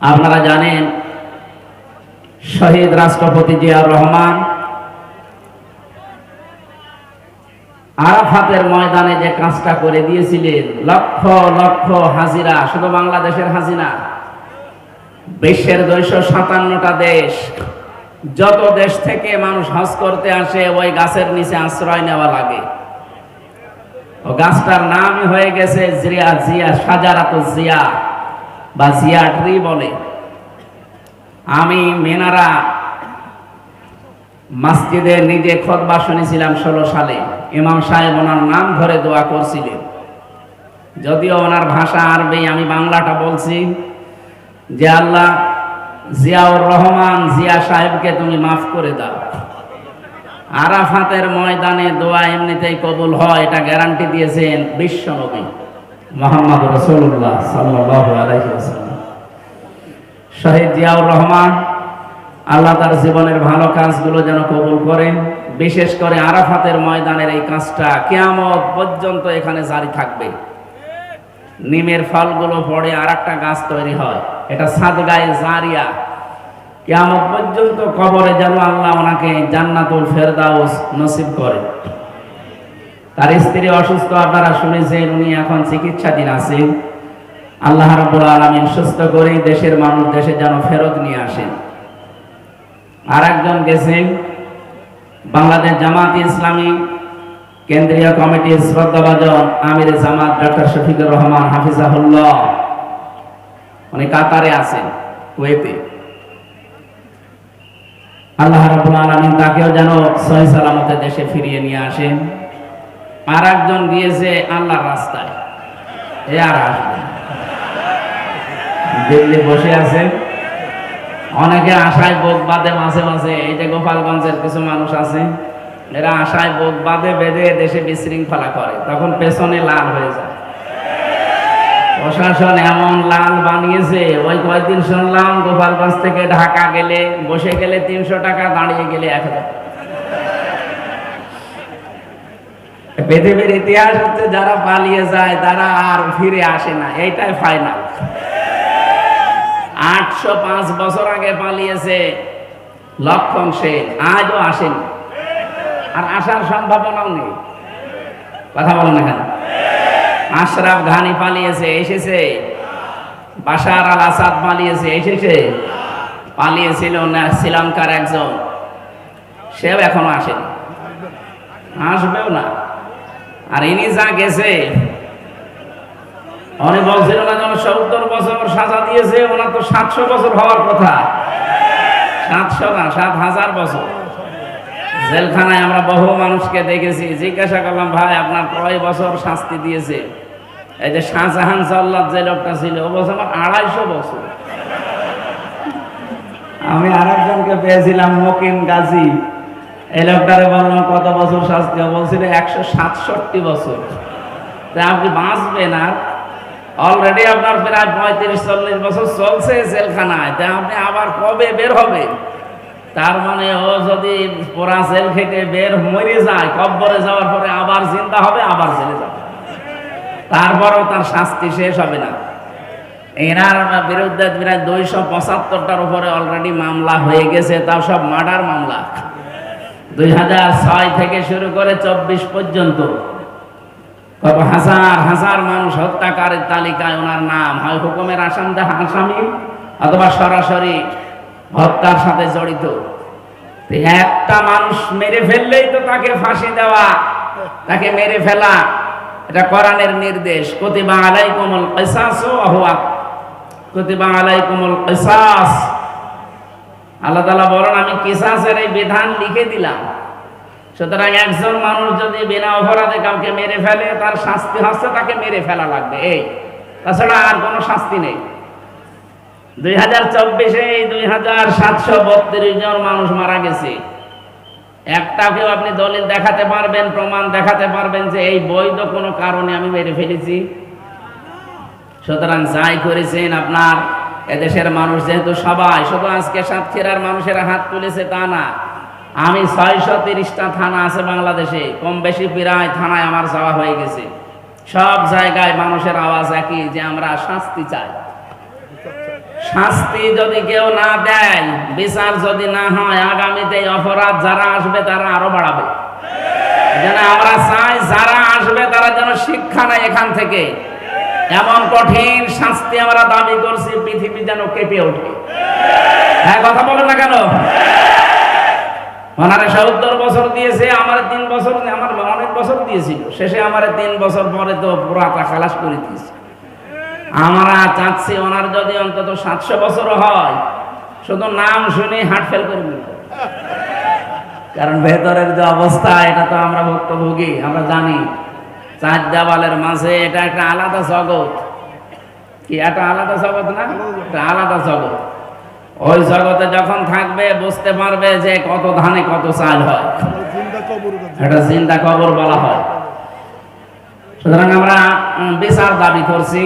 আপনারা জানেন, শহীদ রাষ্ট্রপতি জিয়াউর রহমান আরাফাতের ময়দানে যে কাজটা করে দিয়েছিলেন, লক্ষ লক্ষ হাজিরা, শুধু বাংলাদেশের হাজিরা, বিশ্বের দুইশো সাতান্নটা দেশ, যত দেশ থেকে মানুষ হজ করতে আসে, ওই গাছের নিচে আশ্রয় নেওয়া লাগে। ও গাছটার নাম হয়ে গেছে জিয়া জিয়া সাজারাত জিয়া। বা জিয়াট্রি বলে। আমি মেনারা মসজিদে নিজে খোদবা শুনেছিলাম ষোলো সালে। ইমাম সাহেব ওনার নাম ধরে দোয়া করছিলেন। যদিও ওনার ভাষা আরবি, আমি বাংলাটা বলছি। যে আল্লাহ জিয়াউর রহমান জিয়া সাহেবকে তুমি মাফ করে দাও। আরাফাতের ময়দানে দোয়া এমনিতেই কবুল হয়, এটা গ্যারান্টি দিয়েছেন বিশ্ব নবী মোহাম্মদ রসুল্লাহ সাল্লাহ শহীদ জিয়াউর রহমান, আল্লাহ তার জীবনের ভালো কাজগুলো যেন কবুল করেন, বিশেষ করে আরাফাতের ময়দানের এই কাজটা কেয়ামত পর্যন্ত এখানে জারি থাকবে। নিমের ফলগুলো পড়ে আর একটা গাছ তৈরি হয়, এটা সাদগায়ে জারিয়া। কেয়ামত পর্যন্ত কবরে যেন আল্লাহ ওনাকে জান্নাতুল ফেরদাউস নসিব করে। তার স্ত্রী অসুস্থ, আপনারা শুনেছেন, উনি এখন চিকিৎসাধীন আছেন। আল্লাহ রাব্বুল আলামিন সুস্থ করে দেশের মানুষ দেশে যেন ফেরত নিয়ে আসেন আর একজন গেছেন, বাংলাদেশ জামাত ইসলামী কেন্দ্রীয় কমিটির শ্রদ্ধাভাজন আমির জামাত ডক্টর শফিকুর রহমান হাফিজাহুল্লাহ। উনি কাতারে আছেন, কুয়েতে। আল্লাহ রাব্বুল আলামিন তাকেও যেন সহি সালামতে দেশে ফিরিয়ে নিয়ে আসেন। আর একজন গিয়েছে আল্লাহর রাস্তায়। বসে আছে। অনেকে আশায় বোক বাদে মাঝে মাঝে। এই যে গোপালগঞ্জের কিছু মানুষ আছে, এরা আশায় বোক বাদে বেঁধে দেশে বিশৃঙ্খলা করে। তখন পেছনে লাল হয়ে যায়। প্রশাসন এমন লাল বানিয়েছে, ওই কয়েকদিন শুনলাম গোপালগঞ্জ থেকে ঢাকা গেলে, বসে গেলে তিনশো টাকা, দাঁড়িয়ে গেলে এক হাজার। পৃথিবীর ইতিহাস হচ্ছে যারা পালিয়ে যায়, তারা আর ফিরে আসে না। এইটাই ফাইনাল আটশো পাঁচ বছর আগে পালিয়েছে লক্ষণ সেন। আজও আসেনি। আর আসার সম্ভাবনাও নেই। কথা বলেন এখানে আশরাফ ঘানি পালিয়েছে, এসেছে। বাশার আল আসাদ পালিয়েছে, এসেছে। পালিয়েছিল না, শ্রীলঙ্কার একজন। সেও এখনও আসেনি। আসবেও না। আর ইনি যা গেছে উনি বলছিল না যেন সত্তর বছর সাজা দিয়েছে, ওনার তো সাতশো বছর হওয়ার কথা। সাতশো না, সাত হাজার বছর। জেলখানায় আমরা বহু মানুষকে দেখেছি, জিজ্ঞাসা করলাম, ভাই, আপনার কয় বছর শাস্তি দিয়েছে? এই যে শাহজাহান সাল্লাদ যে লোকটা ছিল, ও বছর আমার আড়াইশো বছর। আমি আর একজনকে পেয়েছিলাম মকিম গাজী। এই লোকটারে বললাম কত বছর শাস্তি বলছিল একশো সাতষট্টি বছর। তা আপনি বাঁচবেন আর? অলরেডি আপনার প্রায় পঁয়ত্রিশ, চল্লিশ বছর চলছে জেলখানায়। তা আপনি আবার কবে বের হবেন? তার মানে ও যদি পোড়া জেল খেটে বের মরে যায় কব্বরে যাওয়ার পরে আবার চিন্তা হবে, আবার জেলে যাবে। তারপরেও তার শাস্তি শেষ হবে না। এনার বিরুদ্ধে প্রায় দুইশো পঁচাত্তরটার উপরে অলরেডি মামলা হয়ে গেছে, তাও সব মার্ডার মামলা। দুই হাজার ছয় থেকে শুরু করে চব্বিশ পর্যন্ত হাজার হাজার মানুষ হত্যাকারের তালিকায় ওনার নাম। হয় হুকুমের আসাম আসামি অথবা সরাসরি হত্যার সাথে জড়িত। একটা মানুষ মেরে ফেললেই তো তাকে ফাঁসি দেওয়া, তাকে মেরে ফেলা। এটা কোরআনের নির্দেশ। কতিবা আলাইকুমুল কিসাস ওয়া কতিবা কোমল কিসাস। আল্লাহ তাআলা বলেন, আমি কিসাসের এই বিধান লিখে দিলাম। সুতরাং একজন মানুষ যদি বিনা অপরাধে কাউকে মেরে ফেলে, তার শাস্তি হচ্ছে তাকে মেরে ফেলা লাগবে। এই, তাছাড়া আর কোনো শাস্তি নেই। দুই হাজার চব্বিশে দুই হাজার সাতশো বত্রিশ জন মানুষ মারা গেছে। একটাকেও আপনি দলিল দেখাতে পারবেন, প্রমাণ দেখাতে পারবেন যে এই বৈধ কোনো কারণে আমি মেরে ফেলেছি। সুতরাং যাই করেছেন আপনার এদেশের মানুষ যেহেতু সবাই, শুধু আজকে সাতক্ষীরার মানুষেরা হাত তুলেছে তা না। আমি ছয়শো তিরিশটা থানা আছে বাংলাদেশে কম বেশি প্রায় থানায় আমার যাওয়া হয়ে গেছে। সব জায়গায় মানুষের আওয়াজ একই যে আমরা শাস্তি চাই। শাস্তি যদি কেউ না দেয়, বিচার যদি না হয়, আগামীতে অপরাধ যারা আসবে তারা আরও বাড়াবে। যেন আমরা চাই যারা আসবে তারা যেন শিক্ষা নেয় এখান থেকে। এমন কঠিন শাস্তি আমরা দাবি করছি, পৃথিবী যেন কেঁপে ওঠে। হ্যাঁ কথা বলে না কেন? ওনারে সত্তর বছর দিয়েছে, আমার তিন বছর আমার অনেক বছর দিয়েছিল। শেষে আমার তিন বছর পরে তো পুরাটা খালাস করে দিয়েছে। আমরা চাচ্ছি ওনার যদি অন্তত সাতশো বছর হয়, শুধু নাম শুনে হার্ট ফেল করে নিল কারণ ভেতরের যে অবস্থা, এটা তো আমরা ভুক্তভোগী, আমরা জানি। চার দেওয়ালের মাঝে এটা একটা আলাদা জগৎ। কি একটা আলাদা জগৎ না? একটা আলাদা জগৎ। ওই জগতে যখন থাকবে, বুঝতে পারবে যে কত ধানে কত চাল হয়। এটা চিন্তা কবর বলা হয়। সুতরাং আমরা বিচার দাবি করছি।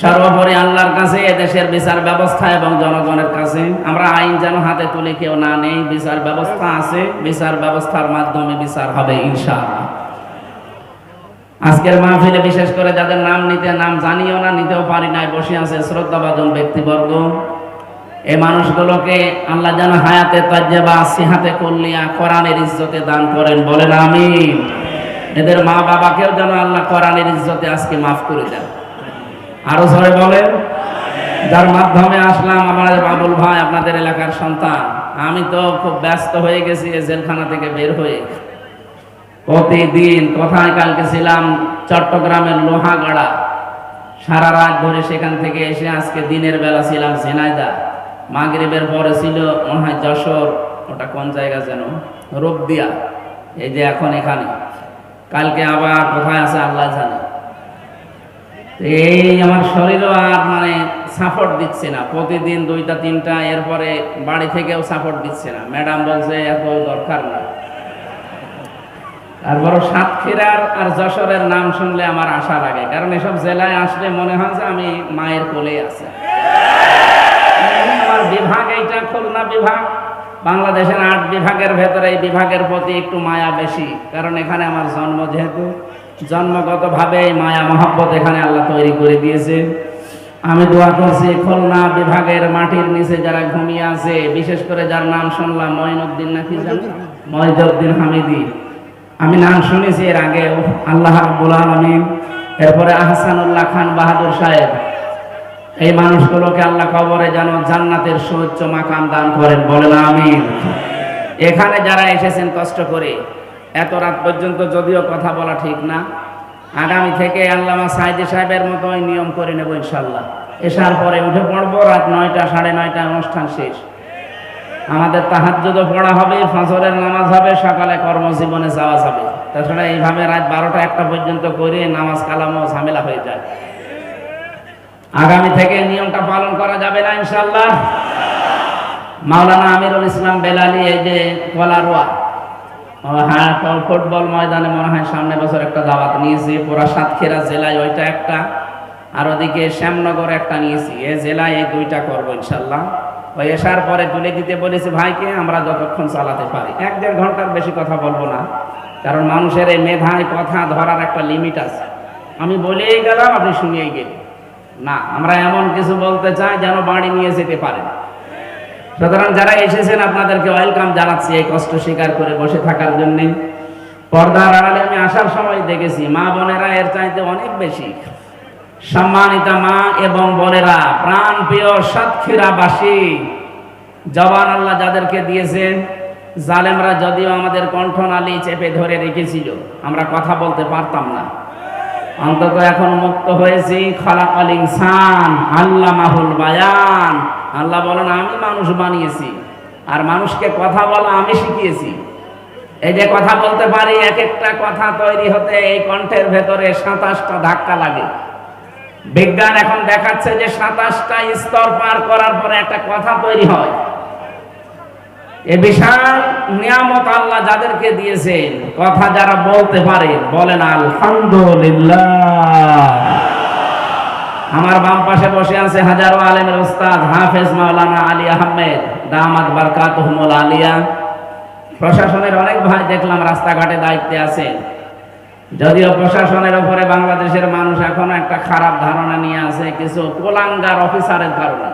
সর্বোপরি আল্লাহর কাছে, এদেশের বিচার ব্যবস্থা এবং জনগণের কাছে। আমরা আইন যেন হাতে তুলে কেউ না নেই, বিচার ব্যবস্থা আছে। বিচার ব্যবস্থার মাধ্যমে বিচার হবে, ইনশাআল্লাহ। আজকের মাহফিলে বিশেষ করে যাদের নাম নিতে, নাম জানিও না, নিতেও পারি নাই, বসে আছে শ্রদ্ধাভাজন ব্যক্তিবর্গ। এই মানুষগুলোকে আল্লাহ যেন হায়াতে তাজ্জেবা সিহাতে কল্লিয়া কোরআনের ইজ্জতে দান করেন, বলেন আমিন। এদের মা বাবাকেও যেন আল্লাহ কোরআনের ইজ্জতে আজকে মাফ করে দেন। আরও জোরে বলেন, যার মাধ্যমে আসলাম আমার বাবুল ভাই, আপনাদের এলাকার সন্তান। আমি তো খুব ব্যস্ত হয়ে গেছি জেলখানা থেকে বের হয়ে। প্রতিদিন কোথায় কালকে ছিলাম চট্টগ্রামের লোহাগড়া। সারা রাত ধরে সেখান থেকে এসে আজকে দিনের বেলা ছিলাম ঝিনাইদা মাগরিবের পরে ছিল মনে হয় যশোর, ওটা কোন জায়গা যেন? রূপদিয়া এই যে এখন এখানে। কালকে আবার কোথায় আছে আল্লাহ জানে। এই আমার শরীরও আর মানে সাপোর্ট দিচ্ছে না। প্রতিদিন দুইটা, তিনটা, এরপরে বাড়ি থেকেও সাপোর্ট দিচ্ছে না। ম্যাডাম বলছে, এত দরকার না। তারপরও সাতক্ষীরার আর যশোরের নাম শুনলে আমার আশা লাগে। কারণ এসব জেলায় আসলে মনে হয় যে আমি মায়ের কোলে আছে। আমার বিভাগ এইটা, খুলনা বিভাগ। বাংলাদেশের আট বিভাগের ভেতরে এই বিভাগের প্রতি একটু মায়া বেশি। কারণ এখানে আমার জন্ম যেহেতু, জন্মগতভাবে এই মায়া, মহব্বত এখানে আল্লাহ তৈরি করে দিয়েছে। আমি দোয়া করছি খুলনা বিভাগের মাটির নিচে যারা ঘুমিয়ে আছে, বিশেষ করে যার নাম শুনলাম, মঈনুদ্দিন নাকি জানো মহিজউদ্দিন হামিদি। আমি নাম শুনেছি এর আগে আল্লাহ রাব্বুল আলামিন। এরপরে আহসানুল্লাহ খান বাহাদুর সাহেব, এই মানুষগুলোকে আল্লাহ কবরে যেন জান্নাতের সুউচ্চ মাকাম দান করেন, বলেন আমিন। এখানে যারা এসেছেন কষ্ট করে, এত রাত পর্যন্ত যদিও কথা বলা ঠিক না, আগামী থেকে আল্লামা সাইদি সাহেবের মতো নিয়ম করে নেব ইনশাল্লাহ এসার পরে উঠে পড়ব, রাত নয়টা, সাড়ে নয়টা অনুষ্ঠান শেষ। আমাদের তাহাজ্জুদও পড়া হবে, ফজরের নামাজ হবে, সকালে কর্মজীবনে যাওয়া যাবে। তাছাড়া এইভাবে রাত বারোটা একটা পর্যন্ত করে নামাজ কালামও ঝামেলা হয়ে যায়। আগামী থেকে নিয়মটা পালন করা যাবে না ইনশাল্লাহ মাওলানা আমিরুল ইসলাম বেলালি, এই যে কলারোয়া হ্যাঁ ফুটবল ময়দানে মনে হয় সামনে বছর একটা দাওয়াত নিয়েছি, পুরা সাতক্ষীরা জেলায় ওইটা একটা, আর ওদিকে শ্যামনগর একটা নিয়েছি, এ জেলায় এই দুইটা করব ইনশাল্লাহ ওই এসার পরে তুলে দিতে বলেছি, ভাইকে আমরা যতক্ষণ চালাতে পারি। এক দেড় ঘণ্টার বেশি কথা বলব না, কারণ মানুষের এই মেধায় কথা ধরার একটা লিমিট আছে। আমি বলেই গেলাম, আপনি শুনিয়েই গেলেন। না, আমরা এমন কিছু বলতে চাই যেন বাড়ি নিয়ে যেতে পারেন সুতরাং যারা এসেছেন, আপনাদেরকে ওয়েলকাম জানাচ্ছি এই কষ্ট স্বীকার করে বসে থাকার জন্যে। পর্দার আড়ালে আমি আসার সময় দেখেছি, মা বোনেরা এর চাইতে অনেক বেশি। সম্মানিতা মা এবং বোনেরা প্রাণ প্রিয় সাতক্ষীরাবাসী, জবান আল্লাহ যাদেরকে দিয়েছেন, জালেমরা যদিও আমাদের কণ্ঠনালী চেপে ধরে রেখেছিল, আমরা কথা বলতে পারতাম না। অন্তত এখন মুক্ত হয়েছি, খলাকাল ইনসান আল্লাহ মাহুল বায়ান। আল্লাহ বলেন, আমি মানুষ বানিয়েছি, আর মানুষকে কথা বলা আমি শিখিয়েছি। এই যে কথা বলতে পারি, এক একটা কথা তৈরি হতে এই কণ্ঠের ভেতরে সাতাশটা ধাক্কা লাগে। বিজ্ঞান এখন দেখাচ্ছে যে সাতাশটা স্তর পার করার পরে একটা কথা তৈরি হয়। এ বিশাল নিয়ামত আল্লাহ যাদেরকে দিয়েছেন, কথা যারা বলতে পারে বলেন আলহামদুলিল্লাহ। আমার বাম পাশে বসে আছে হাজারো আলেমের উস্তাদ হাফেজ মাওলানা আলী আহমেদ দামাত বারকাতুহুমুল আলিয়া। প্রশাসনের অনেক ভাই দেখলাম রাস্তাঘাটে দায়িত্বে আছেন। যদিও প্রশাসনের উপরে বাংলাদেশের মানুষ এখনও একটা খারাপ ধারণা নিয়ে আছে, কিছু কোলাঙ্গার অফিসারের কারণে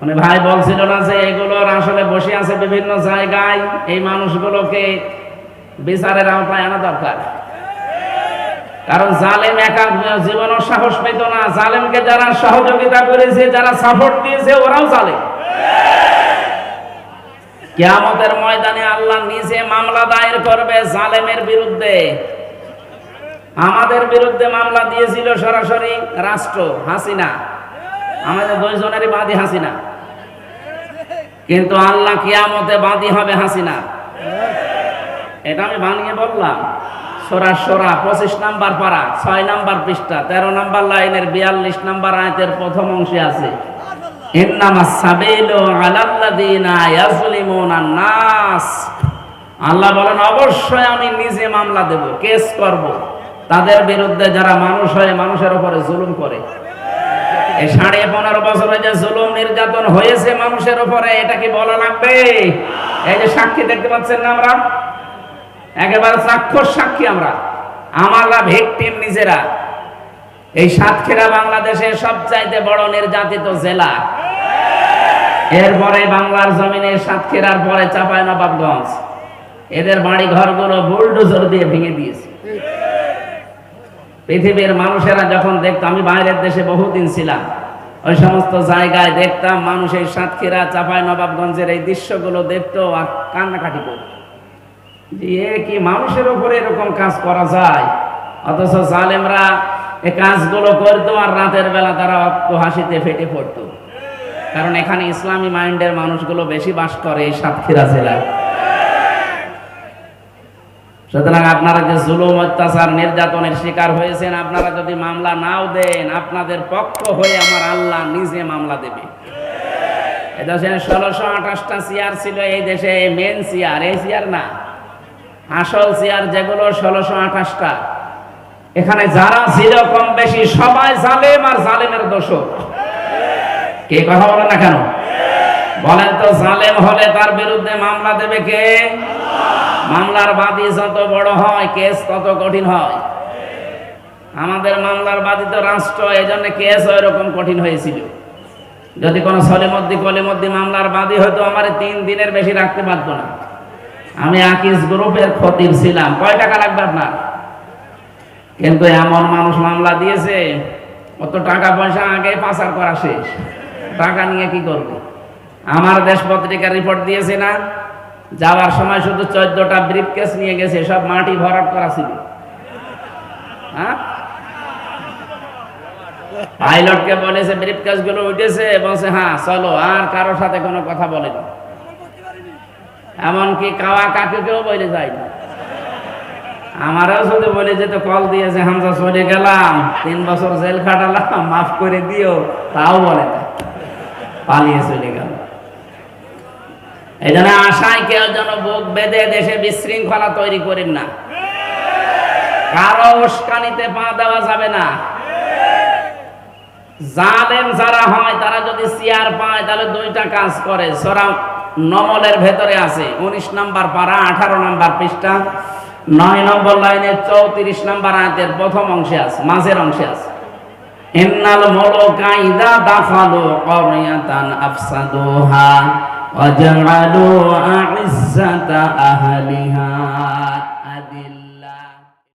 মানে ভাই বলছিল না যে এগুলোর আসলে বসে আছে বিভিন্ন জায়গায়, এই মানুষগুলোকে বিচারের আওতায় আনা দরকার। কারণ জালেম একা জীবনের সাহস পেত না। জালেমকে যারা সহযোগিতা করেছে, যারা সাপোর্ট দিয়েছে, ওরাও জালেম। কিয়ামতের ময়দানে আল্লাহ নিজে মামলা দায়ের করবে জালেমের বিরুদ্ধে। আমাদের বিরুদ্ধে মামলা দিয়েছিল সরাসরি রাষ্ট্র, হাসিনা। আমাদের দুইজনেরই বাদী হাসিনা। কিন্তু আল্লাহ কিয়ামতে বাদী হবে হাসিনা। এটা আমি বানিয়ে বললাম। সরা সরা, পঁচিশ নাম্বার পারা, ছয় নাম্বার পৃষ্ঠা, তেরো নাম্বার লাইনের বিয়াল্লিশ নাম্বার আয়তের প্রথম অংশে আছে। আল্লাহ বলেন, অবশ্যই আমি নিজে মামলা দেব, কেস করব। তাদের বিরুদ্ধে যারা মানুষ হয়ে, মানুষের উপরে জুলুম করে। এই সাড়ে পনেরো বছরে যে জুলুম নির্যাতন হয়েছে মানুষের উপরে, এটা কি বলা লাগবে? এই যে সাক্ষী দেখতে পাচ্ছেন না আমরা? একেবারে সাক্ষর সাক্ষী আমরা। আমরা ভিকটিম নিজেরা। এই সাতক্ষীরা বাংলাদেশের সবচাইতে বড় নির্যাতিত জেলা। এরপরে বাংলার জমিনে সাতক্ষীরার পরে চাপায় নবাবগঞ্জ। এদের বাড়ি ঘরগুলো বুলডোজার দিয়ে ভেঙে দিয়েছে। পৃথিবীর মানুষেরা যখন দেখতো, আমি বাইরের দেশে বহুদিন ছিলাম, ওই সমস্ত জায়গায় দেখতাম মানুষ এই সাতক্ষীরা চাপায় নবাবগঞ্জের এই দৃশ্যগুলো দেখতো আর কান্নাকাটি করতো। কি মানুষের উপরে এরকম কাজ করা যায়? অথচ জালেমরা এই কাজগুলো করতো আর রাতের বেলা তারা হাসিতে ফেটে পড়তো। কারণ এখানে ইসলামী মাইন্ডের মানুষগুলো বেশি বাস করে এই সাতক্ষীরা জেলায়। সুতরাং আপনারা যে জুলুম, অত্যাচার, নির্যাতনের শিকার হয়েছেন, আপনারা যদি মামলা নাও দেন, আপনাদের পক্ষ হয়ে আমার আল্লাহ নিজে মামলা দেবে। ষোলোশো আঠাশটা চেয়ার ছিল এই দেশে মেন চেয়ার এই চেয়ার না। আসল চেয়ার যেগুলো ষোলোশো আঠাশটা। এখানে যারা ছিল কম বেশি সবাই জালেম আর জালেমের দোষক কে কথা বলে না কেন? বলেন তো জালেম হলে তার বিরুদ্ধে মামলা দেবে কে? মামলার বাদী যত বড় হয়, কেস তত কঠিন হয়। আমাদের মামলার বাদী তো রাষ্ট্র এই জন্য কেস এরকম কঠিন হয়েছিল। যদি কোনো সলিমদ্দি কলিমদ্দি মামলার বাদী হয়তো আমার তিন দিনের বেশি রাখতে পারতো না। আমি আকিস গ্রুপের খতিব ছিলাম। কয় টাকা লাগবে আপনার? কিন্তু এমন মানুষ মামলা দিয়েছে, অত টাকা পয়সা আগে পাচার করা শেষ। টাকা নিয়ে কি করবে? আমার দেশ পত্রিকা রিপোর্ট দিয়েছে না, যাওয়ার সময় শুধু চোদ্দটা ব্রিফ কেস নিয়ে গেছে, সব মাটি ভরাট করা ছিল। হ্যাঁ? পাইলটকে বলেছে ব্রিফ কেসগুলো উঠেছে, বলছে হ্যাঁ চলো, আর কারোর সাথে কোনো কথা বলেনি এমনকি কাওয়া কাকুকেও বলে যায়নি আমারও শুধু বলে যে তো কল দিয়েছে হামজা চলে গেলাম, তিন বছর জেল খাটালাম, মাফ করে দিও, তাও বলে না। পালিয়ে চলে গেল। এই জন্য আশায় কেউ যেন বুক বেঁধে দেশে বিশৃঙ্খলা তৈরি করেন না। কারও উস্কানিতে পা দেওয়া যাবে না। জালেম যারা হয়, তারা যদি চেয়ার পায়, তাহলে দুইটা কাজ করে। সরা নমলের ভেতরে আছে, উনিশ নাম্বার পারা, আঠারো নাম্বার পৃষ্ঠা। নয় নম্বর লাইনে চৌত্রিশ নম্বর আয়াতের প্রথম অংশে আছে, মাঝের অংশে আছে। ইন্নাল মুলুকা ইযা দাখালু আফসাদুহা ওয়া আ'ইজ্জাতা আহলিহা।